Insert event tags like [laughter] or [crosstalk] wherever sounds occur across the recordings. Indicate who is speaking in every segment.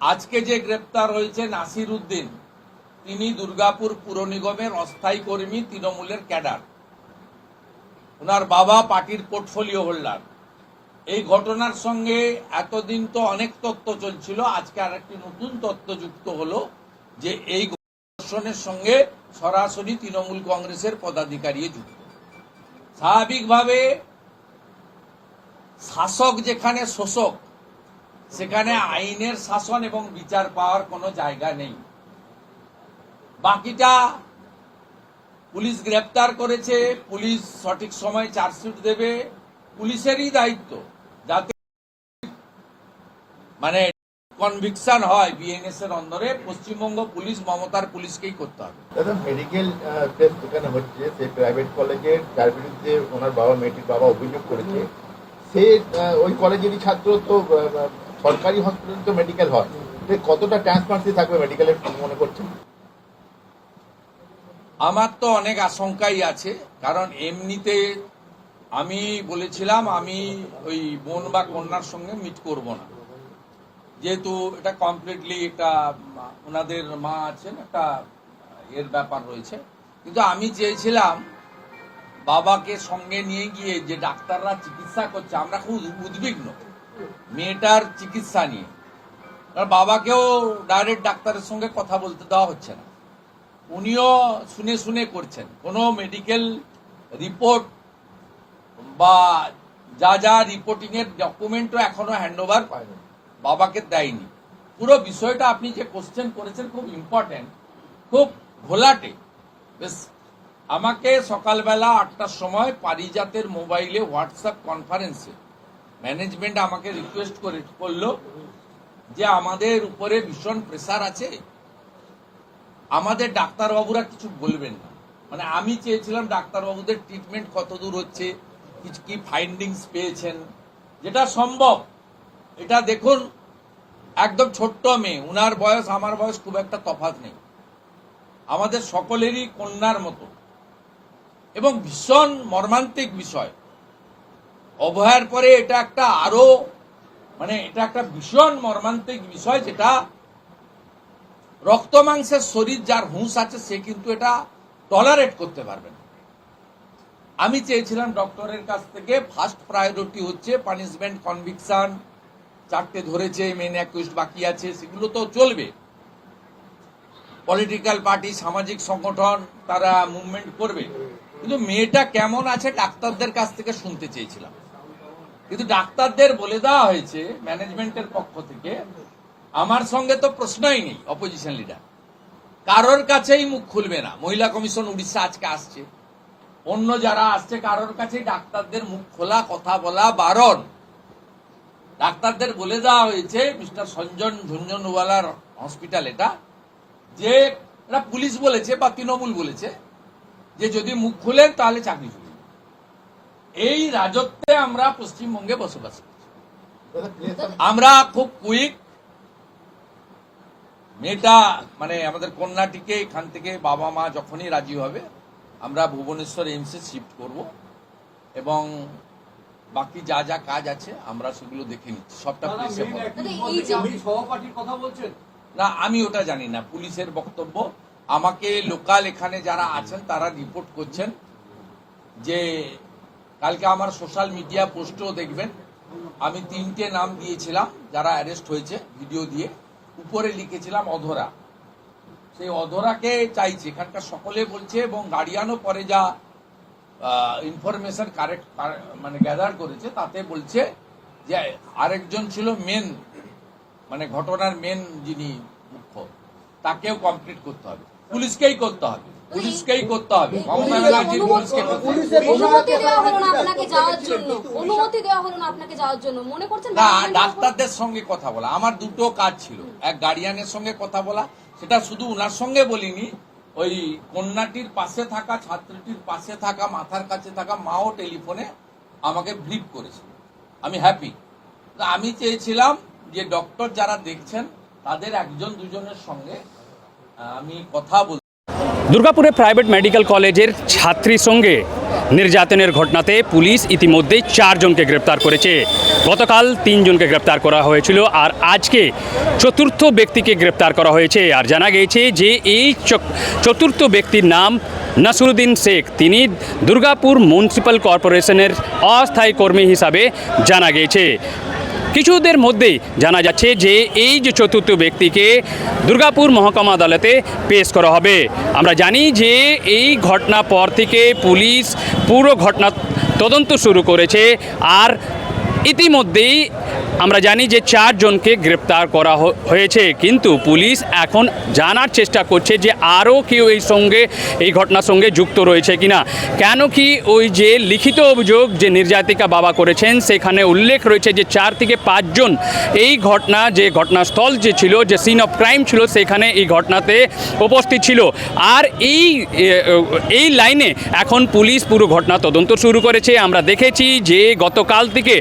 Speaker 1: আজকে যে গ্রেপ্তার হয়েছে নাসির উদ্দিন, তিনি দুর্গাপুর পুর নিগমের অস্থায়ী কর্মী তৃণমূলের ক্যাডার। ওনার বাবা পার্টির পোর্টফোলিও হোল্ডার। এই ঘটনার সঙ্গে এতদিন তো অনেক তথ্য চলছিল, আজকে আর একটি নতুন তথ্য যুক্ত হলো যে এই ধর্ষণের সঙ্গে সরাসরি তৃণমূল কংগ্রেসের পদাধিকারী যুক্ত। স্বাভাবিকভাবে শাসক যেখানে শোষক সেখানে আইনের শাসন এবং বিচার পাওয়ার কোনো জায়গা নেই। বাকিটা পুলিশ গ্রেপ্তার করেছে পুলিশ সঠিক সময় চার্জশিট দেবে পুলিশেরই দায়িত্ব। যাতে মানে কনভিকশন হয় বিএনএস এর অন্দরে পশ্চিমবঙ্গ পুলিশ মমতার পুলিশকেই করতে হবে।
Speaker 2: দাদা মেডিকেল টেস্ট যেখানে হচ্ছে সেই প্রাইভেট কলেজে যার বিরুদ্ধে ওনার বাবা মেয়েটির বাবা অভিযোগ করেছে। সে ওই কলেজেরই ছাত্র তো সরকারি হসপিটাল তো মেডিকেল হয়। কতটা ট্রান্সপারেন্সি থাকবে মেডিকেলের মনে করছেন
Speaker 1: আমার তো অনেক আশঙ্কাই আছে, কারণ এমনিতে আমি বলেছিলাম আমি ওই বোন বা কন্যার সঙ্গে মিট করব না। যেহেতু এটা কমপ্লিটলি এটা ওনাদের মা আছেন, একটা এর ব্যাপার রয়েছে। কিন্তু আমি চেয়েছিলাম বাবাকে সঙ্গে নিয়ে গিয়ে যে ডাক্তাররা চিকিৎসা করছে, আমরা খুব উদ্বিগ্ন। মেয়েটার চিকিৎসা নিয়ে। কারণ বাবাকেও ডাইরেক্ট ডাক্তারের সঙ্গে কথা বলতে দেওয়া হচ্ছে না। উনিও শুনে শুনে করছেন। কোনো মেডিকেল রিপোর্ট বা যা যা রিপোর্টিং এর ডকুমেন্টও এখনও হ্যান্ড ওভার বাবাকে দেয়নি। পুরো বিষয়টা আপনি যে কোশ্চেন করেছেন খুব ইম্পর্টেন্ট খুব ঘোলাটে বেশ, আমাকে সকালবেলা আটটার সময় পারিজাতের মোবাইলে হোয়াটসঅ্যাপ কনফারেন্সে ম্যানেজমেন্ট আমাকে রিকোয়েস্ট করে, করল যে আমাদের উপরে ভীষণ প্রেসার আছে। আমাদের ডাক্তারবাবুরা কিছু বলবেন না। মানে আমি চেয়েছিলাম ডাক্তারবাবুদের ট্রিটমেন্ট কত দূর হচ্ছে কিছু কি ফাইন্ডিংস পেয়েছেন, যেটা সম্ভব। এটা দেখুন, একদম ছোট্ট মেয়ে, উনার বয়স, আমার বয়স খুব একটা তফাৎ নেই। আমাদের সকলেরই কন্যার মতো। এবং ভীষণ মর্মান্তিক বিষয়। অভয়ার পরে এটা একটা আরও মানে এটা একটা ভীষণ মর্মান্তিক বিষয় যেটা রক্ত মাংসের শরীর যার হুঁশ আছে সে কিন্তু এটা টলারেট করতে পারবে না। আমি চেয়েছিলাম ডক্টরের কাছ থেকে ফার্স্ট প্রায়োরিটি হচ্ছে পানিশমেন্ট কনভিকশন চারটে ধরেছে মেন অ্যাকুইস্ট বাকি আছে, সেগুলো তো চলবে। পলিটিক্যাল পার্টি সামাজিক সংগঠন, তারা মুভমেন্ট করবে। কিন্তু মেয়েটা কেমন আছে, ডাক্তারদের কাছ থেকে শুনতে চেয়েছিলাম। কিন্তু ডাক্তারদের বলে দেওয়া হয়েছে, ম্যানেজমেন্টের পক্ষ থেকে, আমার সঙ্গে তো প্রশ্নই নেই অপোজিশন লিডার কারোর কাছেই মুখ খুলবে না। মহিলা কমিশন উড়িষ্যা আজকে আসছে। অন্য যারা আসছে, কারোর কাছেই ডাক্তারদের মুখ খোলা, কথা বলা বারণ। ডাক্তারদের বলে দেওয়া হয়েছে, মিস্টার সঞ্জন ঝুঞ্ঝনওয়ালার হসপিটাল এটা, যে পুলিশ বলেছে বা তৃণমূল বলেছে, যে যদি মুখ খুলেন তাহলে চাকরি চলে। এই রাজত্বে আমরা পশ্চিমবঙ্গে বসবাস করছি [laughs] আমরা খুব কুইক মেয়েটা মানে আমাদের কন্যাটিকে এখান থেকে বাবা মা যখনই রাজি হবে আমরা ভুবনেশ্বর এইমসে শিফট করব এবং বাকি যা যা কাজ আছে আমরা সেগুলো দেখে নিচ্ছি। সবটা
Speaker 3: সহপাঠীর কথা বলছেন?
Speaker 1: না আমি ওটা জানি না পুলিশের বক্তব্য। আমাকে লোকাল এখানে যারা আছেন তারা রিপোর্ট করছেন যে কালকে আমার সোশ্যাল মিডিয়া পোস্টও দেখবেন, আমি তিনটে নাম দিয়েছিলাম, যারা অ্যারেস্ট হয়েছে ভিডিও দিয়ে। উপরে লিখেছিলাম অধরা। সেই অধরাকে চাইছে, এখানকার সকলে বলছে এবং গার্ডিয়ানও পরে যা ইনফরমেশন কারেক্ট মানে গ্যাদার করেছে, তাতে বলছে যে আরেকজন ছিল মেন মানে ঘটনার মেন যিনি মুখ্য, তাকেও কমপ্লিট করতে হবে। পুলিশকেই করতে হবে। পুলিশকেই করতে হবে। মমতা ব্যানার্জির পুলিশকে
Speaker 4: অনুমতি দেওয়া হলো না আপনাকে যাওয়ার জন্য। অনুমতি দেওয়া হলো না আপনাকে যাওয়ার জন্য। মনে করছেন
Speaker 1: না ডাক্তারদের সঙ্গে কথা বলা। আমার দুটো কাজ ছিল। এক গার্ডিয়ানের সঙ্গে কথা বলা সেটা শুধু ওনার সঙ্গে বলিনি। ওই কন্যাটির পাশে থাকা ছাত্রীটির পাশে থাকা মাথার কাছে থাকা মাও টেলিফোনে আমাকে ব্রিফ করেছিল। আমি হ্যাপি আমি চেয়েছিলাম যে ডক্টর যারা দেখছেন তাদের একজন দুজনের সঙ্গে আমি কথা বল
Speaker 3: দুর্গাপুরে প্রাইভেট মেডিকেল কলেজের ছাত্রীর সঙ্গে নির্যাতনের ঘটনাতে পুলিশ ইতিমধ্যেই চারজনকে গ্রেপ্তার করেছে। গতকাল তিনজনকে গ্রেপ্তার করা হয়েছিল আর আজকে চতুর্থ ব্যক্তিকে গ্রেপ্তার করা হয়েছে আর জানা গিয়েছে যে এই চতুর্থ ব্যক্তির নাম নাসরুদ্দিন শেখ। তিনি দুর্গাপুর মিউনিসিপ্যাল কর্পোরেশনের অস্থায়ী কর্মী হিসাবে জানা গিয়েছে। কিছুদের মধ্যেই জানা যাচ্ছে যে এই যে চতুর্থ ব্যক্তিকে দুর্গাপুর মহকুমা আদালতে পেশ করা হবে। আমরা জানি যে এই ঘটনা পর থেকে পুলিশ পুরো ঘটনা তদন্ত শুরু করেছে। আর ইতিমধ্যেই আমরা জানি যে চারজনকে গ্রেপ্তার করা হয়েছে, কিন্তু পুলিশ এখন জানার চেষ্টা করছে যে আরও কেউ এই সঙ্গে, এই ঘটনার সঙ্গে যুক্ত রয়েছে কিনা। কেন কি ওই যে লিখিত অভিযোগ যে নির্যাতিকা বাবা করেছেন, সেখানে উল্লেখ রয়েছে যে চার থেকে পাঁচজন এই ঘটনা, যে ঘটনাস্থল যে ছিল, যে সিন অফ ক্রাইম ছিল, সেখানে এই ঘটনাতে উপস্থিত ছিল। আর এই এই লাইনে এখন পুলিশ পুরো ঘটনা তদন্ত শুরু করেছে। আমরা দেখেছি যে গতকাল থেকে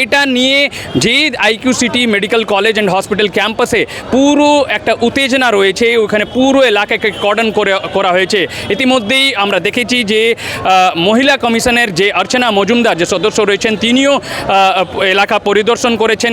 Speaker 3: এটা নিয়ে যে IQ City medical college and hospital ক্যাম্পাসে পুরো একটা উত্তেজনা রয়েছে। ওখানে পুরো এলাকাকে কর্ডন করে, করা হয়েছে। ইতিমধ্যেই আমরা দেখেছি যে মহিলা কমিশনের যে অর্চনা মজুমদার যে সদস্য রয়েছেন, তিনিও এলাকা পরিদর্শন করেছেন।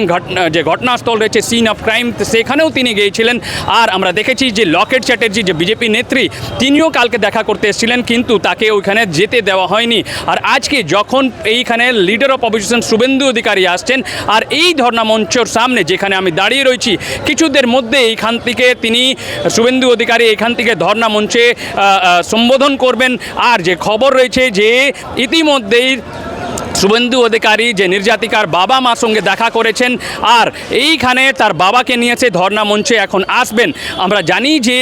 Speaker 3: যে ঘটনাস্থল রয়েছে সিন অফ ক্রাইম সেখানেও তিনি গিয়েছিলেন। আর আমরা দেখেছি যে লকেট চ্যাটার্জি যে বিজেপি নেত্রী, তিনিও কালকে দেখা করতে এসেছিলেন, কিন্তু তাকে ওইখানে যেতে দেওয়া হয়নি। আর আজকে যখন এইখানে leader of opposition Suvendu Adhikari আসছেন, আর এই ধর্ণা মঞ্চর সামনে যেখানে আমি দাঁড়িয়ে রয়েছি। কিছুদের মধ্যে এইখান থেকে তিনি, শুভেন্দু অধিকারী এখান থেকে ধর্ণা মঞ্চে সম্বোধন করবেন। আর যে খবর রয়েছে যে ইতিমধ্যেই শুভেন্দু অধিকারী যে নির্যাতিকার বাবা মার সঙ্গে দেখা করেছেন আর এইখানে তার বাবাকে নিয়েছে ধর্ণা মঞ্চে এখন আসবেন। আমরা জানি যে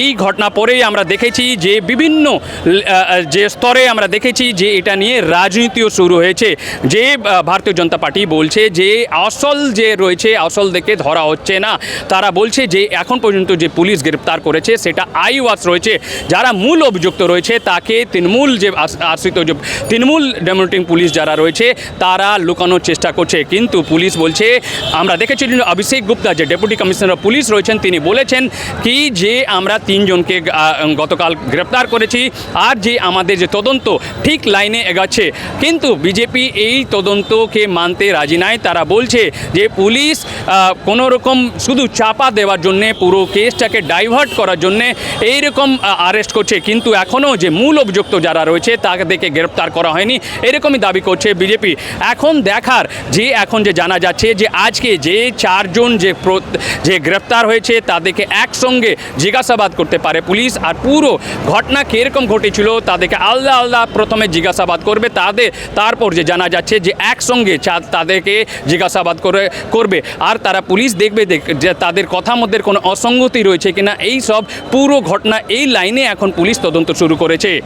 Speaker 3: এই ঘটনা পরেই আমরা দেখেছি যে বিভিন্ন যে স্তরে আমরা দেখেছি যে এটা নিয়ে রাজনীতিও শুরু হয়েছে। যে ভারতীয় জনতা পার্টি বলছে যে আসল যে রয়েছে, আসল দেখে ধরা হচ্ছে না। তারা বলছে যে এখন পর্যন্ত যে পুলিশ গ্রেপ্তার করেছে সেটা আই ওয়াচ রয়েছে। যারা মূল অভিযুক্ত রয়েছে তাকে তৃণমূল যে আশ্রিত যে তৃণমূল ডেমোক্রেটিক পুলিশ যারা রয়েছে, তারা লুকানোর চেষ্টা করছে। কিন্তু পুলিশ বলছে, আমরা দেখেছি অভিষেক গুপ্তা, যে ডেপুটি কমিশনার অফ পুলিশ রয়েছেন, তিনি বলেছেন কি যে আমরা তিনজনকে গতকাল গ্রেপ্তার করেছি আর যে আমাদের যে তদন্ত ঠিক লাইনে এগাচ্ছে। কিন্তু বিজেপি এই তদন্তকে মানতে রাজি নাই। তারা বলছে যে পুলিশ কোনো রকম শুধু চাপা দেওয়ার জন্যে, পুরো কেসটাকে ডাইভার্ট করার জন্যে এইরকম আরেস্ট করছে। কিন্তু এখনও যে মূল অভিযুক্ত যারা রয়েছে, তাদেরকে গ্রেপ্তার করা হয়নি। এরকমই দাবি করছে বিজেপি। এখন দেখার যে এখন যে জানা যাচ্ছে যে আজকে যে চারজন যে যে গ্রেপ্তার হয়েছে তাদেরকে একসঙ্গে জিজ্ঞাসাবাদ করতে পারে পুলিশ। আর পুরো ঘটনা কীরকম ঘটেছিল তাদেরকে আলাদা আলাদা প্রথমে জিজ্ঞাসাবাদ করবে। তাদের, তারপর যে জানা যাচ্ছে যে একসঙ্গে তাদেরকে জিজ্ঞাসাবাদ করে, করবে। আর তারা পুলিশ দেখবে, দেখ- যে তাদের কথার মধ্যে কোনো অসঙ্গতি রয়েছে কিনা, এই সব পুরো ঘটনা এই লাইনে এখন পুলিশ তদন্ত শুরু করেছে।